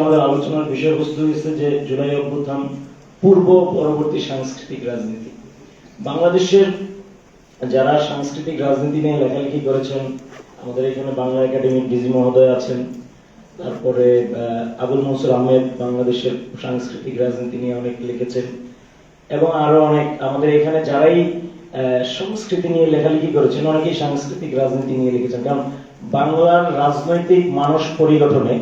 আমাদের আলোচনার বিষয়বস্তু হয়েছে যে জুলাই অভ্যুত্থান পূর্ব পরবর্তী সাংস্কৃতিক রাজনীতি। বাংলাদেশের যারা সাংস্কৃতিক রাজনীতি নিয়ে লেখালেখি করেছেন, আমাদের এখানে বাংলা একাডেমির ডিজি মহোদয় আছেন, তারপরে আবুল মনসুর আহমেদ বাংলাদেশের সাংস্কৃতিক রাজনীতি নিয়ে অনেক লিখেছেন, এবং আরও অনেক, আমাদের এখানে যারাই সংস্কৃতি নিয়ে লেখালেখি করেছেন, অনেকেই সাংস্কৃতিক রাজনীতি নিয়ে লিখেছেন। কারণ বাংলার রাজনৈতিক মানুষ পরিগঠনে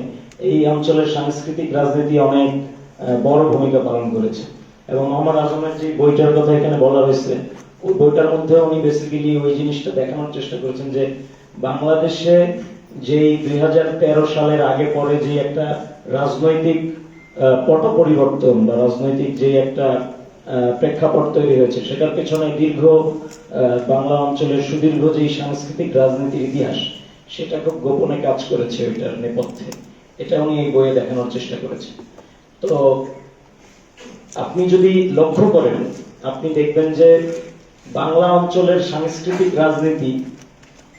এই অঞ্চলের সাংস্কৃতিক রাজনীতি অনেক বড় ভূমিকা পালন করেছে। এবং মোহাম্মদ আজমের যে বইটার কথা এখানে বলা হয়েছে, ওই বইটার মধ্যে উনি বেসিক্যালি ওই জিনিসটা দেখানোর চেষ্টা করেছেন যে বাংলাদেশে যেই দুই হাজার তেরো সালের আগে পরে যে একটা রাজনৈতিক পট পরিবর্তন বা রাজনৈতিক যে একটা প্রেক্ষাপট তৈরি হয়েছে, সেটার পেছনে দীর্ঘ বাংলা অঞ্চলের সুদীর্ঘ যে সাংস্কৃতিক রাজনীতির ইতিহাস, সেটা খুব গোপনে কাজ করেছে ওইটার নেপথ্যে। এটা উনি বইয়ে দেখানোর চেষ্টা করেছেন তো আপনি যদি লক্ষ্য করেন, আপনি দেখবেন যে বাংলা অঞ্চলের সাংস্কৃতিক রাজনীতি,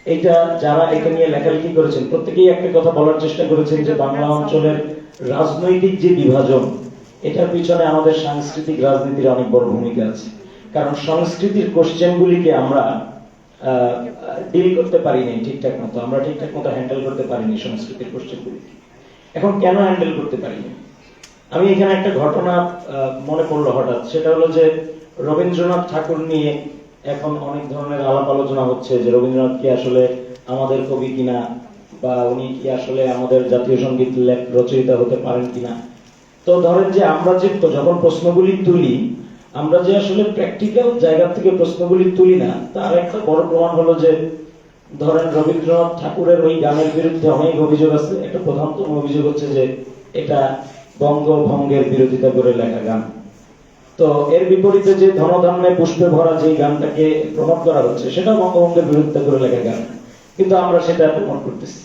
এটা যারা এটা নিয়ে লেখালেখি করেছেন, প্রত্যেকেই একটা কথা বলার চেষ্টা করেছেন যে বাংলা অঞ্চলের রাজনৈতিক যে বিভাজন, এটার পিছনে আমাদের সাংস্কৃতিক রাজনীতির অনেক বড় ভূমিকা আছে। কারণ সংস্কৃতির কোশ্চেনগুলিকে আমরা ডিল করতে পারিনি ঠিকঠাক মতো, আমরা ঠিকঠাক মতো হ্যান্ডেল করতে পারিনি সংস্কৃতির কোশ্চেনগুলিকে। এখন কেন হ্যান্ডেল করতে পারিনি? আমি এখানে একটা ঘটনা মনে পড়ল হঠাৎ। সেটা হলো যে, রবীন্দ্রনাথ ঠাকুর নিয়ে এখন অনেক ধরনের আলাপ আলোচনা হচ্ছে যে, রবীন্দ্রনাথ কি আসলে আমাদের কবি কিনা, বা উনি কি আসলে আমাদের জাতীয় সংগীত রচয়িতা হতে পারেন কিনা? তো ধরেন যে, আমরা যে যখন প্রশ্নগুলি তুলি, আমরা যে আসলে প্র্যাকটিক্যাল জায়গা থেকে প্রশ্নগুলি তুলি না, তার একটা বড় প্রমাণ হলো যে ধরেন রবীন্দ্রনাথ ঠাকুরের ওই গানের বিরুদ্ধে অনেক অভিযোগ আছে। একটা প্রধানতম অভিযোগ হচ্ছে যে এটা বঙ্গভঙ্গের বিরোধিতা করে লেখা গান। তো এর বিপরীতে যে ধনধান্যে পুষ্পে ভরা যে গানটাকে প্রমোট করা হচ্ছে সেটা বঙ্গভঙ্গের বিরোধিতা করে লেখা গান। কিন্তু আমরা সেটা প্রমোট করতেছি।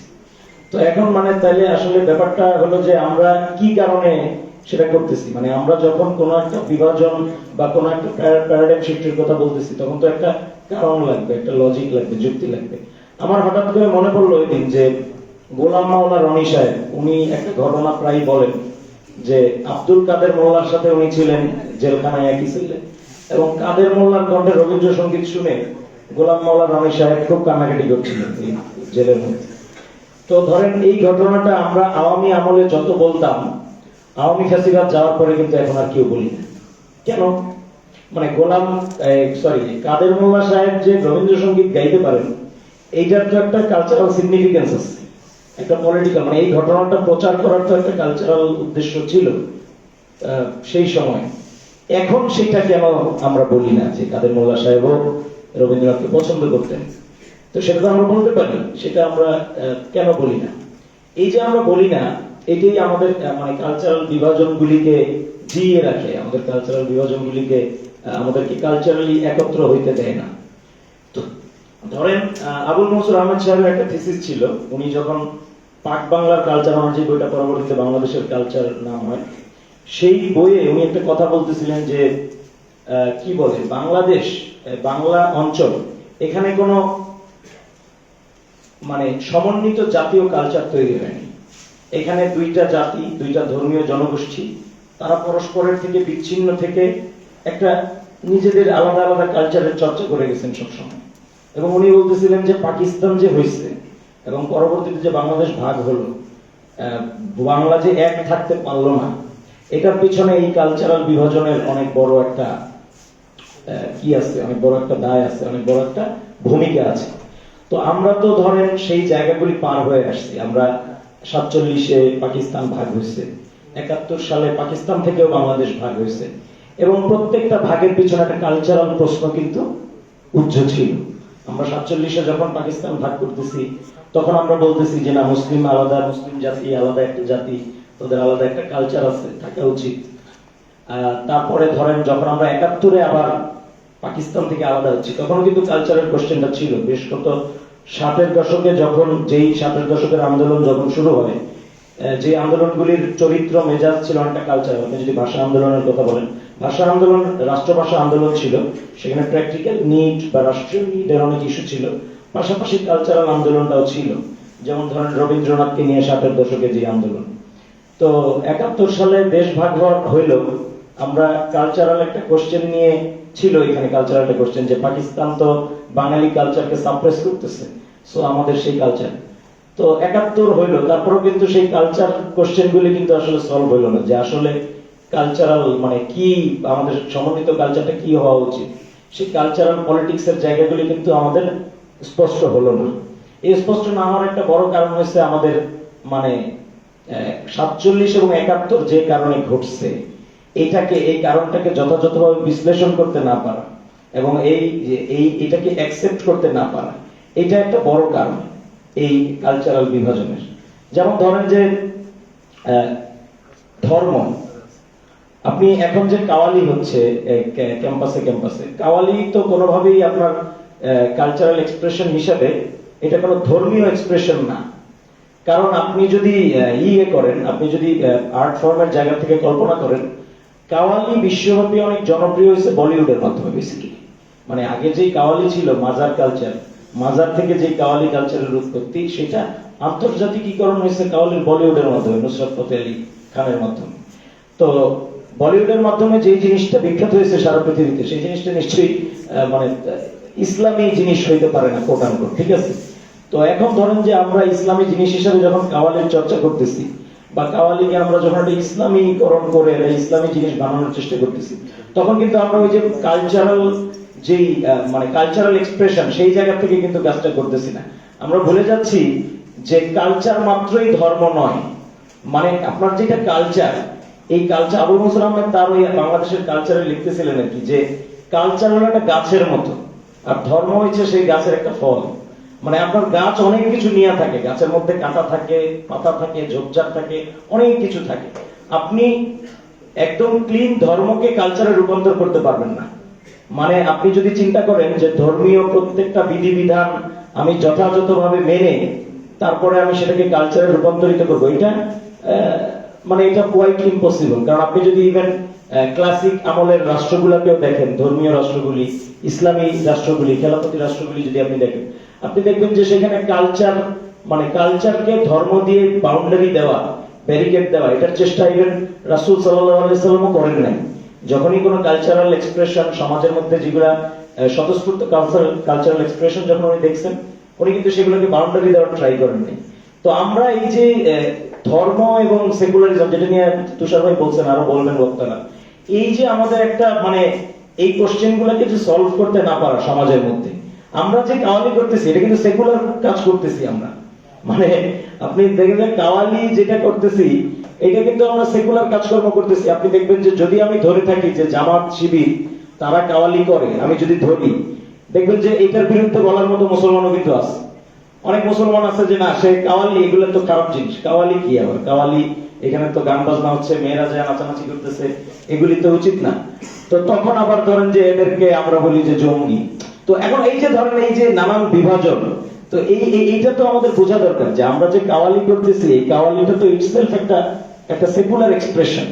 তো এখন মানে তাইলে আসলে ব্যাপারটা হলো যে আমরা কি কারণে সেটা করতেছি? মানে আমরা যখন কোন একটা বিভাজন বা কোন একটা প্যারাডাইম শিফটের কথা বলতেছি, তখন তো একটা কারণ লাগবে, একটা লজিক লাগবে, যুক্তি লাগবে। আমার হঠাৎ করে মনে পড়ল ওই দিন যে গোলাম মাওলা রনি সাহেব, উনি একটা ঘটনা প্রায় বলেন যে আব্দুল কাদের মোল্লার সাথে উনি ছিলেন, জেলখানায় একই ছিলেন এবং কাদের মোল্লার কণ্ঠে রবীন্দ্রসঙ্গীত শুনে গোলাম মাওলা রনি সাহেব খুব কান্নাকাটি করছিলেন জেলের মধ্যে। তো ধরেন এই ঘটনাটা আমরা আওয়ামী আমলে যত বলতাম, আওয়ামী ফ্যাসিবাদ যাওয়ার পরে কিন্তু এখন আর কেউ বলি না। কেন? মানে গোলাম সরি কাদের মোল্লা সাহেব যে রবীন্দ্রসঙ্গীত গাইতে পারেন এইটার তো একটা কালচারাল সিগনিফিকেন্স আছে। একটা পলিটিক্যাল মানে এই ঘটনাটা প্রচার করার তো একটা কালচারাল উদ্দেশ্য ছিল সেই সময়। এখন সেটা কেন আমরা বলি না যে কাদের মোল্লা সাহেবও রবীন্দ্রনাথকে পছন্দ করতেন। তো সেটা তো আমরা বলতে পারি, সেটা আমরা কেন বলি না? এই যে আমরা বলি না, এটাই আমাদের মানে কালচারাল বিভাজনগুলিকে জিয়ে রাখে। আমাদের কালচারাল বিভাজনগুলিকে আমাদেরকে কালচারালি একত্র হইতে দেয় না। ধরেন আবুল মনসুর আহমেদ সাহেবের একটা থিসিস ছিল, উনি যখন পাক বাংলার কালচার আমার যে বইটা পরবর্তীতে বাংলাদেশের কালচার নাম হয়, সেই বইয়ে উনি একটা কথা বলতেছিলেন যে কি বলে, বাংলাদেশ বাংলা অঞ্চল, এখানে কোনো মানে সমন্বিত জাতীয় কালচার তৈরি হয়নি। এখানে দুইটা জাতি, দুইটা ধর্মীয় জনগোষ্ঠী, তারা পরস্পরের থেকে বিচ্ছিন্ন থেকে একটা নিজেদের আলাদা আলাদা কালচারের চর্চা করে গেছেন সবসময়। এবং উনি বলতেছিলেন যে পাকিস্তান যে হয়েছে এবং পরবর্তীতে যে বাংলাদেশ ভাগ হলো বাংলা যে এক থাকতে পারল না, এটার পিছনে এই কালচারাল বিভাজনের অনেক বড় একটা কি আছে, অনেক বড় একটা দায় আছে, অনেক বড় একটা ভূমিকা আছে। তো আমরা তো ধরেন সেই জায়গাগুলি পার হয়ে আসছি, আমরা সাতচল্লিশে পাকিস্তান ভাগ হয়েছে একাত্তর সালে পাকিস্তান থেকেও বাংলাদেশ ভাগ হয়েছে এবং প্রত্যেকটা ভাগের পিছনে একটা কালচারাল প্রশ্ন কিন্তু উজ্জ্ব ছিল। আমরা সাতচল্লিশে যখন পাকিস্তান ভাগ করতেছি, তখন আমরা বলতেছি যে না, মুসলিম আলাদা, মুসলিম জাতি আলাদা একটা জাতি তাদের আলাদা একটা কালচার আছে, থাকা উচিত। তারপরে ধরেন যখন আমরা একাত্তরে আবার পাকিস্তান থেকে আলাদা হচ্ছি, তখন কিন্তু কালচারের কোশ্চেনটা ছিল। বেশ কত ষাটের দশকে যখন যেই ষাটের দশকের আন্দোলন যখন শুরু হয় যে আন্দোলনগুলির চরিত্র, মেজাজ ছিল অনেকটা কালচার আপনি যদি ভাষা আন্দোলনের কথা বলেন ভাষা আন্দোলন রাষ্ট্রভাষা আন্দোলন ছিল। সেখানে প্র্যাকটিক্যাল নিড বা রাষ্ট্রীয় নিডের অনেক ইস্যু ছিল। পাশাপাশি কালচারাল আন্দোলনটাও ছিল। যেমন ধরেন রবীন্দ্রনাথকে নিয়ে ষাটের দশকে যে আন্দোলন। তো একাত্তর সালে দেশ ভাগ হইল। আমরা কালচারাল একটা কোশ্চেন নিয়ে ছিল এখানে কালচারাল একটা কোশ্চেন যে পাকিস্তান তো বাঙালি কালচারকে সাপ্রেস করতেছে। সো আমাদের সেই কালচার তো একাত্তর হইল। তারপরেও কিন্তু সেই কালচার কোশ্চেন গুলি কিন্তু আসলে সলভ হইল না। যে আসলে কালচারাল মানে কি আমাদের সমন্বিত কালচারটা কি হওয়া উচিত? সেই কালচারাল পলিটিক্স এর জায়গাগুলি কিন্তু আমাদের স্পষ্ট হলো না। এই স্পষ্ট না হওয়ার একটা বড় কারণ হচ্ছে আমাদের মানে সাতচল্লিশ এবং একাত্তর যে কারণে ঘটছে, এটাকে, এই কারণটাকে যথাযথভাবে বিশ্লেষণ করতে না পারা এবং এই যে, এই, এটাকে অ্যাকসেপ্ট করতে না পারা, এটা একটা বড় কারণ এই কালচারাল বিভাজনের। যেমন ধরেন যে ধর্ম আপনি এখন যে কাওয়ালি হচ্ছে ক্যাম্পাসে ক্যাম্পাসে, কাওয়ালি তো কোনোভাবেই আপনার কালচারাল এক্সপ্রেশন হিসাবে এটা কোনো ধর্মীয় এক্সপ্রেশন না। কারণ আপনি যদি ইয়ে করেন, আপনি যদি আর্ট ফর্মের জায়গা থেকে কল্পনা করেন, কাওয়ালি বিশ্বব্যাপী অনেক জনপ্রিয় হয়েছে বলিউডের মাধ্যমে বেসিক্যালি মানে আগে যেই কাওয়ালি ছিল, মাজার কালচার মাজার থেকে যে কাওয়ালি কালচারের উৎপত্তি, সেটা আন্তর্জাতিকীকরণ হয়েছে কাওয়ালির বলিউডের মাধ্যমে, নুসরত ফতে আলী খানের মাধ্যমে। তো বলিউডের মাধ্যমে যে জিনিসটা বিখ্যাত হয়েছে সারা পৃথিবীতে, সেই জিনিসটা নিশ্চয়ই মানে ইসলামী জিনিস হইতে পারে না কোট ঠিক আছে? তো এখন ধরেন যে আমরা ইসলামী জিনিস হিসেবে যখন কাওয়ালির চর্চা করতেছি, বা কাওয়ালিকে আমরা যখন একটা ইসলামীকরণ করে একটা ইসলামী জিনিস বানানোর চেষ্টা করতেছি, তখন কিন্তু আমরা ওই যে কালচারাল যেই মানে কালচারাল এক্সপ্রেশন সেই জায়গা থেকে কিন্তু কাজটা করতেছি না। আমরা ভুলে যাচ্ছি যে কালচার মাত্রই ধর্ম নয়। মানে আপনার যেটা কালচার এই কালচার আবুল মনসুর আহমেদ তার ওই বাংলাদেশের কালচারে লিখতেছিলেন আর কি, যে কালচার হলো একটা গাছের মতো, আর ধর্ম হচ্ছে সেই গাছের একটা ফল। মানে আপনার গাছ অনেক কিছু নিয়ে থাকে, গাছের মধ্যে কাঁটা থাকে, পাতা থাকে, ঝোপঝাড় থাকে, অনেক কিছু থাকে। আপনি একদম ক্লিন ধর্মকে কালচারে রূপান্তর করতে পারবেন না। মানে আপনি যদি চিন্তা করেন যে ধর্মীয় প্রত্যেকটা বিধিবিধান আমি যথাযথভাবে মেনে, তারপরে আমি সেটাকে কালচারে রূপান্তরিত করব, এটা মানে এটা কোয়াইট ইম্পসিবল কারণ আপনি যদি ইভেন ক্লাসিক আমলের রাষ্ট্রগুলোকেও দেখেন, ধর্মীয় রাষ্ট্রগুলি, ইসলামী রাষ্ট্রগুলি, খেলাপতি রাষ্ট্রগুলি যদি আপনি দেখেন, আপনি দেখবেন যে সেখানে কালচার মানে কালচারকে ধর্ম দিয়ে বাউন্ডারি দেওয়া ব্যারিকেড দেওয়া, এটার চেষ্টা ইভেন রাসুল সাল্লাহ করেন নাই। যখনই কোনো কালচারাল এক্সপ্রেশন সমাজের মধ্যে যেগুলা স্বতঃস্ফূর্ত কালচারাল এক্সপ্রেশন যখন উনি দেখছেন, উনি কিন্তু সেগুলোকে বাউন্ডারি দেওয়ার ট্রাই করেননি। তো আমরা এই যে ধর্ম এবং সেকুলারিজম যেটা নিয়ে তুষার ভাই বলছেন, আরও বলবেন বক্তারা, এই যে আমাদের একটা মানে এই কোশ্চেন গুলাকে যে সলভ করতে না পারা সমাজের মধ্যে, আমরা যে কাওয়ালি করতেছি, এটা কিন্তু সেকুলার কাজ করতেছি আমরা। মানে আপনি দেখবেন কাওয়ালি যেটা করতেছি, এটা কিন্তু আমরা সেকুলার কাজকর্ম করতেছি। আপনি দেখবেন যে যদি আমি ধরে থাকি যে জামাত শিবির, তারা কাওয়ালি করে, আমি যদি ধরি, দেখবেন যে এটার বিরুদ্ধে বলার মতো মুসলমানও কিন্তু আছে। অনেক মুসলমান আছে যে না, সে কাওয়ালি, এগুলো তো খারাপ জিনিস। কাওয়ালি কি আবার? কাওয়ালি, এখানে তো গান বাজনা হচ্ছে, মেয়েরা যে নাচানাচি করতেছে, এগুলি তো উচিত না। তো তখন আবার ধরেন যে এদেরকে আমরা বলি যে জঙ্গি। তো এখন এই যে ধরেন এই যে নানান বিভাজন, তো এই, এই- এইটা তো আমাদের বোঝা দরকার যে আমরা যে কাওয়ালি করতেছি, এই কাওয়ালিটা তো ইটসেলফ একটা একটা সেকুলার এক্সপ্রেশন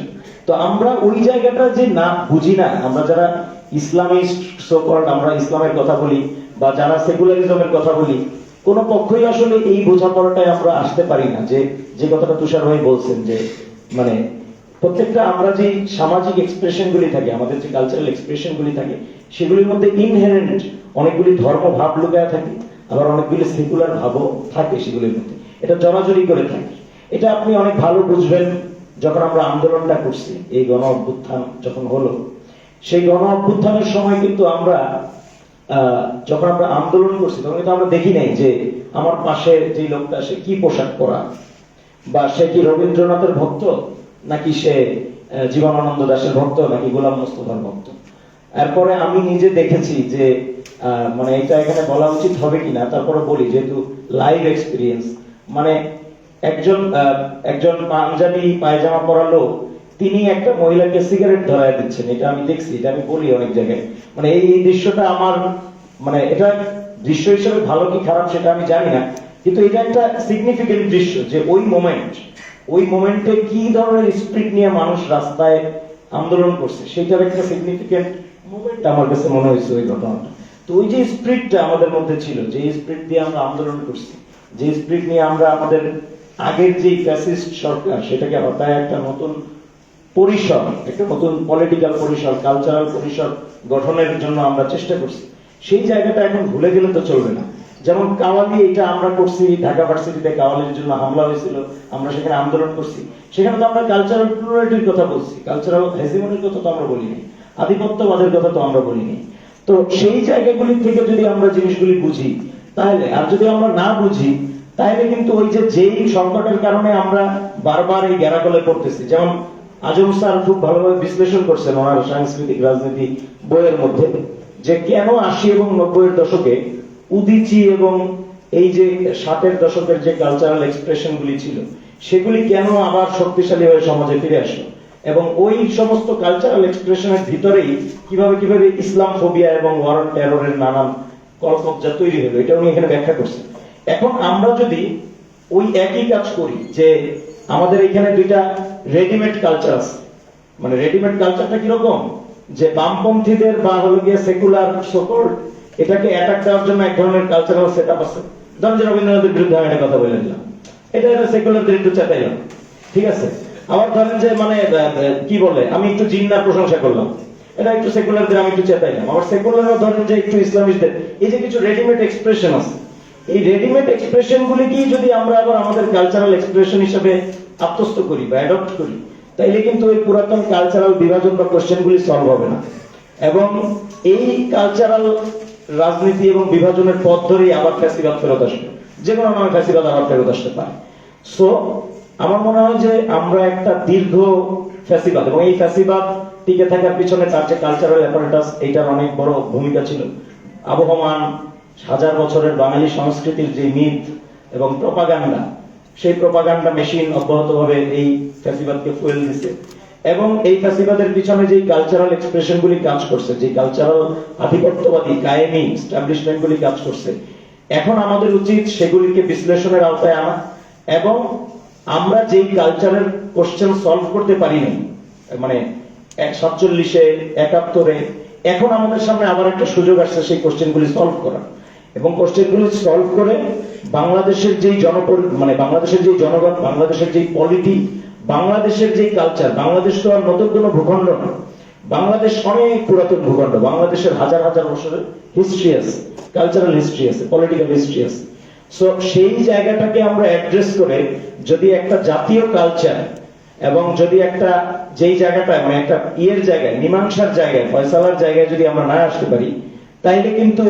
তো আমরা ওই জায়গাটা যে না বুঝি না, আমরা যারা ইসলামিস্ট সোকল্ড আমরা ইসলামের কথা বলি, বা যারা সেকুলারিজমের কথা বলি কোন পক্ষই আসলে এই বোঝাপড়াটায় আমরা আসতে পারি না, যে যে কথাটা তুষার ভাই বলছেন যে মানে প্রত্যেকটা আমরা যে সামাজিক এক্সপ্রেশন গুলি থাকে, আমাদের যে কালচারাল এক্সপ্রেশন গুলি থাকে, সেগুলির মধ্যে ইনহেরেন্ট অনেকগুলি ধর্ম ভাব লুকায় থাকে, আবার অনেকগুলি সেকুলার ভাবও থাকে সেগুলির মধ্যে। এটা জড়াজড়ি করে থাকে। এটা আপনি অনেক ভালো বুঝবেন যখন আমরা আন্দোলনটা করছি, এই গণ অভ্যুত্থান যখন হলো। সেই গণ অভ্যুত্থানের সময় কিন্তু আমরা যখন আমরা আন্দোলন করছি, তখন কিন্তু আমরা দেখি নাই যে আমার পাশে যে লোকটা, সে কি পোশাক পরা? বা সে কি রবীন্দ্রনাথের ভক্ত, নাকি সে জীবনানন্দ দাশের ভক্ত, নাকি গোলাম মোস্তফার ভক্ত? এরপরে আমি নিজে দেখেছি যে মানে এটা এখানে বলা উচিত হবে কিনা, তারপরে বলি, যেহেতু লাইভ এক্সপিরিয়েন্স মানে একজন একজন পাঞ্জাবি পায়জামা পরা লোক তিনি একটা মহিলাকে সিগারেট ধরায় দিচ্ছেন, এটা আমি দেখছি, এটা আমি বলি অনেক জায়গায়। মানে এই দৃশ্যটা আমার মানে এটা দৃশ্য হিসেবে ভালো কি খারাপ সেটা আমি জানি না, কিন্তু এটা একটা সিগনিফিকেন্ট দৃশ্য যে ওই মোমেন্ট ওই মোমেন্টে কি ধরনের স্পিরিট নিয়ে মানুষ রাস্তায় আন্দোলন করছে, সেটার একটা সিগনিফিকেন্ট মোমেন্ট আমার কাছে মনে হয়েছে ওই ঘটনাটা। তো ওই যে স্পিরিটটা আমাদের মধ্যে ছিল, যে স্পিরিট দিয়ে আমরা আন্দোলন করছি, যে স্পিরিট নিয়ে আমরা আমাদের আগের যে ফ্যাসিস্ট সরকার, সেটাকে হটায় একটা নতুন পরিসর একটা নতুন পলিটিক্যাল পরিসর কালচারাল পরিসর গঠনের জন্য আমরা চেষ্টা করছি। সেই জায়গাটা এখন ভুলে গেলে তো চলবে না। যেমন কাওয়ালি, এটা আমরা করছি, ঢাকা ভার্সিটিতে কাওয়ালির জন্য হামলা হয়েছিল, আমরা সেখানে আন্দোলন করছি। সেখানে তো আমরা কালচারাল প্লুরালিটির কথা বলছি কালচারাল হেজিমনির কথা তো আমরা বলিনি, আধিপত্যবাদের কথা তো আমরা বলিনি। তো সেই জায়গাগুলি থেকে যদি আমরা জিনিসগুলি বুঝি, তাহলে, আর যদি আমরা না বুঝি, তাহলে কিন্তু ওই যে যেই সংকটের কারণে আমরা বারবার এই গ্যারাকলে পড়তেছি। যেমন আজম স্যার খুব ভালোভাবে বিশ্লেষণ করছেন ওনার সাংস্কৃতিক রাজনীতি বইয়ের মধ্যে, যে কেন আশি এবং নব্বইয়ের দশকে উদিচি এবং এই যে ষাটের দশকের যে কালচারাল এক্সপ্রেশন গুলি ছিল, সেগুলি কেন আবার শক্তিশালী হয়ে সমাজে ফিরে আসলো? এবং ওই সমস্ত কালচারাল এক্সপ্রেশনের ভিতরেই কীভাবে কীভাবে ইসলাম ফোবিয়া এবং ওয়ার টেররের নানান কলকবজা তৈরি হলো এটা উনি এখানে ব্যাখ্যা করছেন এখন আমরা যদি ওই একই কাজ করি যে আমাদের এখানে দুইটা রেডিমেড কালচার আছে। মানে রেডিমেড কালচারটা কীরকম? যে বামপন্থীদের বা হলো গিয়ে সেকুলার সকল এটাকে অ্যাটাক দেওয়ার জন্য এক ধরনের কালচারাল সেট আপ আছে। ধরেন যে রবীন্দ্রনাথের বিরুদ্ধে আমি একটা কথা বলে নিলাম। এটা একটা সেকুলারদের একটু চেতাইলাম। ঠিক আছে? আবার ধরেন যে মানে কি বলে? আমি একটু জিন্নার প্রশংসা করলাম। এটা একটু সেকুলারদের আমি একটু চেতাইলাম। আবার সেকুলারও ধরেন যে একটু ইসলামিস্টদের এই যে কিছু রেডিমেড এক্সপ্রেশন আছে। এই রেডিমেড এক্সপ্রেশন গুলিকেই যদি আমরা আবার আমাদের কালচারাল এক্সপ্রেশন হিসেবে আত্মস্থ করি বা অ্যাডপ্ট করি, তাইলে কিন্তু ওই পুরাতন কালচারাল বিভাজন বা কোশ্চেন গুলি সলভ হবে না। এবং এই কালচারাল রাজনীতি এবং বিভাজনের পথ ধরেই আবার ফ্যাসিবাদ ফেরত আসবে। যে কোনো নামে ফ্যাসিবাদ আবার ফেরত আসতে পারে। সো আমার মনে হয় যে আমরা একটা দীর্ঘ ফ্যাসিবাদ এবং এই ফ্যাসিবাদ টিকে থাকার পিছনে তার যে কালচারাল অ্যাপারেটাস এইটার অনেক বড় ভূমিকা ছিল। আবহমান হাজার বছরের বাঙালি সংস্কৃতির যে মিথ এবং প্রপাগান্ডা, সেই প্রপাগান্ডা মেশিন অব্যাহতভাবে এই ফ্যাসিবাদকে ফুয়েল দিছে। এবং এই ফ্যাসিবাদের পিছনে যে কালচারাল এক্সপ্রেশন গুলি কাজ করছে যে কালচারাল আধিপত্যবাদী, কায়েমি স্টাবলিশমেন্ট গুলি কাজ করছে, এখন আমাদের উচিত সেগুলিকে বিশ্লেষণের আওতায় আনা এবং আমরা যেই কালচারের কোশ্চেন সলভ করতে পারি নাই মানে এক সাতচল্লিশে, একাত্তরে, এখন আমাদের সামনে আবার একটা সুযোগ আসছে সেই কোশ্চেনগুলি সলভ করার। এবং কোশ্চেনগুলি সলভ করে বাংলাদেশের যেই জনপর মানে বাংলাদেশের যেই জনগণ, বাংলাদেশের যেই পলিটি বাংলাদেশের যেই কালচার বাংলাদেশ তো আর নতুন কোনো ভূখণ্ড না। বাংলাদেশ অনেক পুরাতন ভূখণ্ড, বাংলাদেশের হাজার হাজার বছরের হিস্ট্রি আছে কালচারাল হিস্ট্রি আছে পলিটিক্যাল হিস্ট্রি আছে। সো সেই জায়গাটাকে আমরা অ্যাড্রেস করে যদি একটা জাতীয় কালচার এবং যদি একটা যেই জায়গাটায় মানে একটা ইয়ের জায়গায়, মীমাংসার জায়গায়, ফয়সালার জায়গায় যদি আমরা না আসতে পারি, তাইলে কিন্তু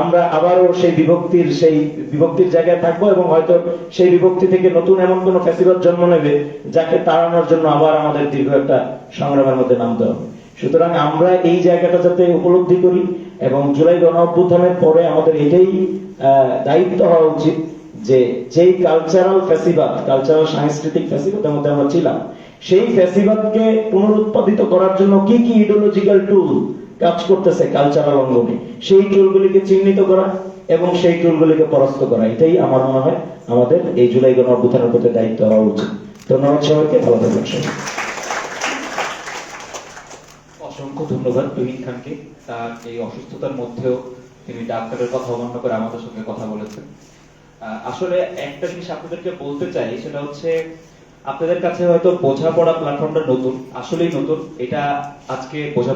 আমরা আবারও সেই বিভক্তির সেই বিভক্তির জায়গায় থাকব এবং হয়তো সেই বিভক্তি থেকে নতুন এমন কোন ফ্যাসিবাদ জন্ম নেবে যাকে তাড়ানোর জন্য আবার আমাদের দীর্ঘ একটা সংগ্রামের মধ্যে নামতে হবে। সুতরাং আমরা এই জায়গাটা যাতে উপলব্ধি করি এবং জুলাই গণ অভ্যুত্থানের পরে আমাদের এটাই দায়িত্ব হওয়া উচিত যে যেই কালচারাল ফ্যাসিবাদ কালচারাল সাংস্কৃতিক ফ্যাসিবাদের মধ্যে আমরা ছিলাম, সেই ফ্যাসিবাদকে পুনরুৎপাদিত করার জন্য কি কি ইডিওলজিক্যাল টুল কাজ করতেছে কালচারাল অঙ্গনে সেই টুলগুলিকে চিহ্নিত করা এবং সেই টুলগুলিকে পরাস্ত করা, এটাই আমার মনে হয় আমাদের এই জুলাই গণ অভ্যুত্থানের প্রতি দায়িত্ব হওয়া উচিত। ধন্যবাদ সবাইকে, ভালো থাকবেন সবাই। অসংখ্য ধন্যবাদ তুহিন খানকে। তার এই অসুস্থতার মধ্যেও তিনি ডাক্তারের কথা অমান্য করে আমাদের সঙ্গে কথা বলেছেন। আসলে একটা জিনিস আপনাদেরকে বলতে চাই, সেটা হচ্ছে আপনাদের কাছে হয়তো বোঝাপড়া প্ল্যাটফর্মটা নতুন। আসলেই নতুন, এটা আজকে বোঝা